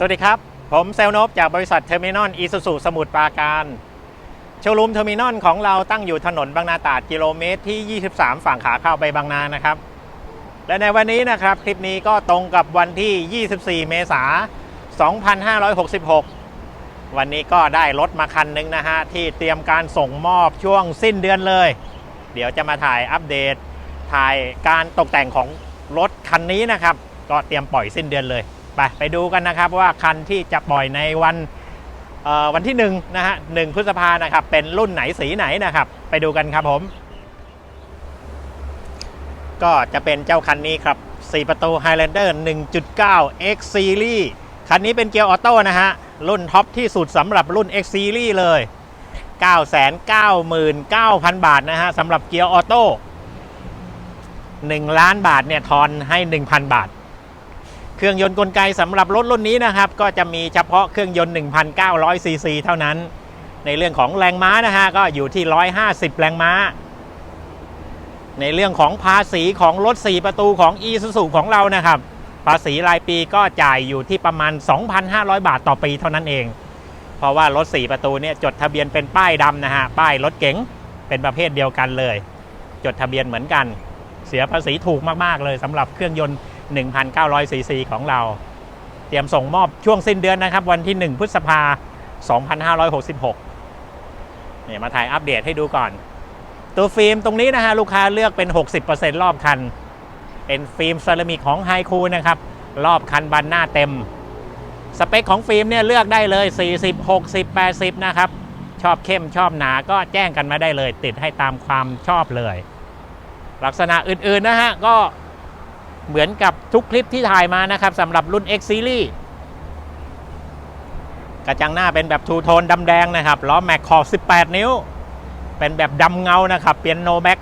สวัสดีครับ ผมเซลนบจากบริษัทเทอร์มินอลอีซูซูสมุทรปราการ โชว์รูมเทอร์มินอลของเราตั้งอยู่ถนนบางนาตราดกิโลเมตรที่ 23 ฝั่งขาเข้าไปบางนานะครับ และในวันนี้นะครับ คลิปนี้ก็ตรงกับวันที่ 24 เมษายน 2566 วันนี้ก็ได้รถมาคันหนึงนะฮะ ที่เตรียมการส่งมอบช่วงสิ้นเดือนเลย เดี๋ยวจะมาถ่ายอัปเดต ถ่ายการตกแต่งของรถคันนี้นะครับ ก็เตรียมปล่อยสิ้นเดือนเลย ไปไปดูกันนะครับว่าคันที่จะปล่อยในวันวันที่1นะฮะหพฤษภานะครับ เป็นรุ่นไหนสีไหนนะครับ ไปดูกันครับผม ก็จะเป็นเจ้าคันนี้ครับ 4 ประตู Highlander 1.9 X Series คันนี้เป็นเกียร์ออโต้นะฮะ รุ่นท็อปที่สุดสำหรับรุ่น X Series เลย 999,000 บาทนะฮะสำหรับเกียร์ออโต้1ล้านบาทเนี่ยทอนให้ 1,000 บาท เครื่องยนต์กลไกสำหรับรถรุ่นนี้นะครับ ก็จะมีเฉพาะเครื่องยนต์ 1,900 ซีซีเท่านั้น ในเรื่องของแรงม้านะฮะก็อยู่ที่ 150 แรงม้า ในเรื่องของภาษีของรถ 4 ประตูของ e s u z u ของเรานะครับ ภาษีรายปีก็จ่ายอยู่ที่ประมาณ 2,500 บาทต่อปีเท่านั้นเอง เพราะว่ารถ 4 ประตูเนี่ยจดทะเบียนเป็นป้ายดำนะฮะป้ายรถเก๋งเป็นประเภทเดียวกันเลย จดทะเบียนเหมือนกัน เสียภาษีถูกมากๆเลยสำหรับเครื่องยนต์ 1,900ซีซีของเรา เตรียมส่งมอบช่วงสิ้นเดือนนะครับ วันที่ 1 พฤษภา2566เนี่ยมาถ่ายอัปเดตให้ดูก่อน ตัวฟิล์มตรงนี้นะฮะลูกค้าเลือกเป็น 60%รอบคัน เป็นฟิล์มเซรามิกของไฮคูนะครับ รอบคันบันหน้าเต็ม สเปคของฟิล์มเนี่ยเลือกได้เลย 40 60 80 นะครับ ชอบเข้มชอบหนาก็แจ้งกันมาได้เลย ติดให้ตามความชอบเลย ลักษณะอื่นๆนะฮะก็ เหมือนกับทุกคลิปที่ถ่ายมานะครับสำหรับรุ่น X Series กระจังหน้าเป็นแบบทูโทนดำแดงนะครับล้อแม็กขอบ 18 นิ้ว เป็นแบบดำเงานะครับเปียโนแบ็ก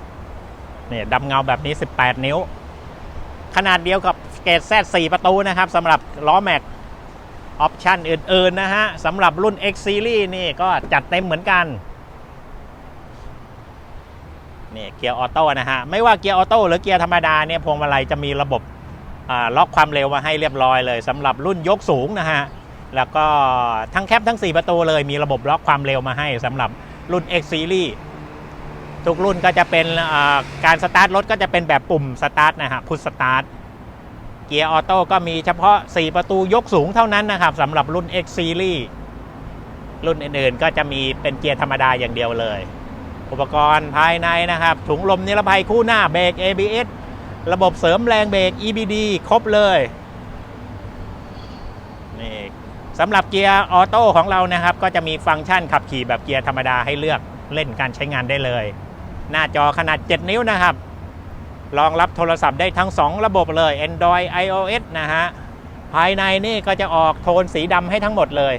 เนี่ยดำเงาแบบนี้ 18 นิ้ว ขนาดเดียวกับเกตแซด4ประตูนะครับสำหรับล้อแม็กออปชั่นอื่น ๆ นะฮะสำหรับรุ่น X Series นี่ก็จัดเต็มเหมือนกัน นี่เกียร์ออโต้นะฮะ ไม่ว่าเกียร์ออโต้หรือเกียร์ธรรมดาเนี่ยพวงมาลัยจะมีระบบล็อกความเร็วมาให้เรียบร้อยเลยสำหรับรุ่นยกสูงนะฮะ แล้วก็ทั้งแคปทั้ง 4 ประตูเลยมีระบบล็อกความเร็วมาให้สำหรับรุ่น X Series ทุกรุ่นก็จะเป็นการสตาร์ทรถก็จะเป็นแบบปุ่มสตาร์ทนะฮะพุทสตาร์ทเกียร์ออโต้ก็มีเฉพาะ 4 ประตูยกสูงเท่านั้นนะครับสำหรับรุ่น X Series รุ่นอื่นๆก็จะมีเป็นเกียร์ธรรมดาอย่างเดียวเลย อุปกรณ์ภายในนะครับ ถุงลมนิรภัยคู่หน้าเบรก ABS ระบบเสริมแรงเบรก EBD ครบเลยนี่สำหรับเกียร์ออโต้ของเรานะครับ ก็จะมีฟังก์ชันขับขี่แบบเกียร์ธรรมดาให้เลือกเล่นการใช้งานได้เลย หน้าจอขนาด 7 นิ้วนะครับรองรับโทรศัพท์ได้ทั้ง 2 ระบบเลย Android iOS นะฮะ ภายในนี่ก็จะออกโทนสีดำให้ทั้งหมดเลย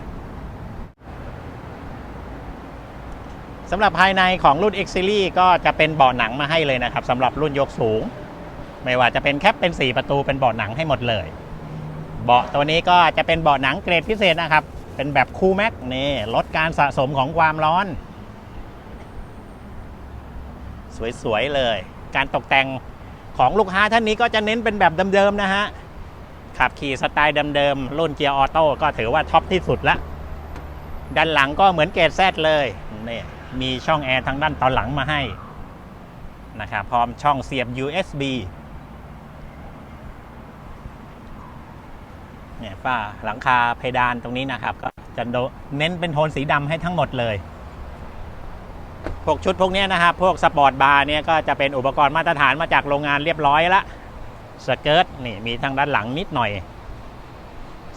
สำหรับภายในของรุ่น X Series ก็จะเป็นเบาะหนังมาให้เลยนะครับสำหรับรุ่นยกสูง ไม่ว่าจะเป็นแคปเป็น 4 ประตูเป็นเบาะหนังให้หมดเลย เบาะตัวนี้ก็จะเป็นเบาะหนังเกรดพิเศษนะครับ เป็นแบบคูลแม็กนี่ลดการสะสมของความร้อน สวยๆเลย การตกแต่งของลูกค้าท่านนี้ก็จะเน้นเป็นแบบเดิมๆนะฮะขับขี่สไตล์เดิมๆรุ่นเกียร์ออโต้ก็ถือว่าท็อปที่สุดละด้านหลังก็เหมือนเกรดแซดเลยนี่ มีช่องแอร์ทางด้านตอนหลังมาให้นะครับพร้อมช่องเสียบ USB เนี่ยฝ้าหลังคาเพดานตรงนี้นะครับ ก็จะโดเน้นเป็นโทนสีดำให้ทั้งหมดเลย พวกชุดพวกนี้นะครับ พวกสปอร์ตบาร์เนี่ยก็จะเป็นอุปกรณ์มาตรฐานมาจากโรงงานเรียบร้อยละสเกิร์ตนี่มีทางด้านหลังนิดหน่อย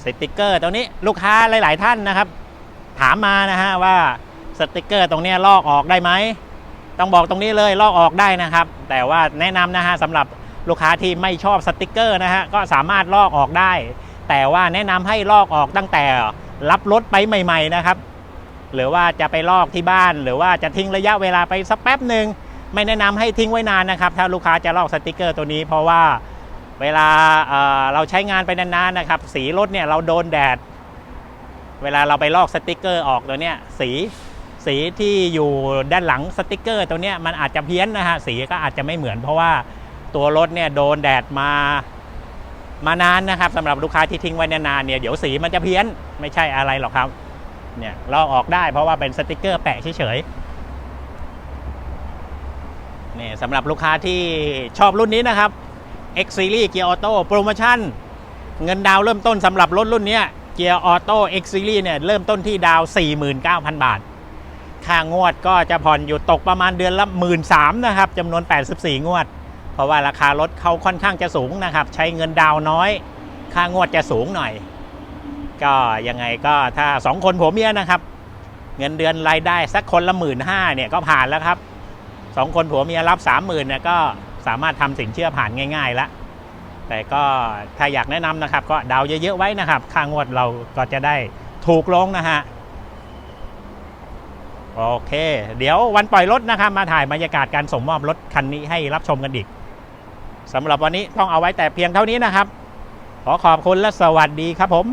สติกเกอร์ตัวนี้ลูกค้าหลาย ๆ ท่านนะครับ ถามมานะฮะว่า สติกเกอร์ตรงนี้ลอกออกได้ไหม ต้องบอกตรงนี้เลยลอกออกได้นะครับ แต่ว่าแนะนำนะฮะสำหรับลูกค้าที่ไม่ชอบสติกเกอร์นะฮะก็สามารถลอกออกได้ แต่ว่าแนะนำให้ลอกออกตั้งแต่รับรถไปใหม่ ๆ นะครับ หรือว่าจะไปลอกที่บ้าน หรือว่าจะทิ้งระยะเวลาไปสักแป๊บหนึ่งไม่แนะนำให้ทิ้งไว้นานนะครับ ถ้าลูกค้าจะลอกสติกเกอร์ตัวนี้ เพราะว่าเวลาเเราใช้งานไปนานๆนะครับ สีรถเนี่ยเราโดนแดด เวลาเราไปลอกสติกเกอร์ออกตัวเนี้ยสี สีที่อยู่ด้านหลังสติกเกอร์ตัวนี้มันอาจจะเพี้ยนนะฮะสีก็อาจจะไม่เหมือน เพราะว่าตัวรถเนี่ยโดนแดดมามานานนะครับสำหรับลูกค้าที่ทิ้งไว้นานๆเนี่ยเดี๋ยวสีมันจะเพี้ยนไม่ใช่อะไรหรอกครับเนี่ยลอกออกได้เพราะว่าเป็นสติกเกอร์แปะเฉยๆเนี่ยสำหรับลูกค้าที่ชอบรุ่นนี้นะครับ X Series Gear Auto โปรโมชั่น เงินดาวเริ่มต้นสำหรับรถรุ่นนี้ย Gear Auto X Series เนี่ยเริ่มต้นที่ดาวน์49,000 บาท ค่างวดก็จะผ่อนอยู่ตกประมาณเดือนละ 1 3ื่นนะครับจำนวน 84 งวด เพราะว่าราคารถเขาค่อนข้างจะสูงนะครับ ใช้เงินดาวน้อย ค่างวดจะสูงหน่อย ก็ยังไงก็ถ้า 2 คนผัวเมียนะครับ เงินเดือนรายได้สักคนละหมื่นห้าเนี่ยก็ผ่านแล้วครับ 2 คนผัวเมียรับ 30,000เนี่ยก็สามารถทำสินเชื่อผ่านง่ายๆแล้วแต่ก็ถ้าอยากแนะนำนะครับ ก็ดาวเยอะๆไว้นะครับ ค่างวดเราก็จะได้ถูกลงนะฮะ โอเค เดี๋ยววันปล่อยรถนะครับมาถ่ายบรรยากาศการส่งมอบรถคันนี้ให้รับชมกันอีกสำหรับวันนี้ต้องเอาไว้แต่เพียงเท่านี้นะครับ ขอขอบคุณและสวัสดีครับผม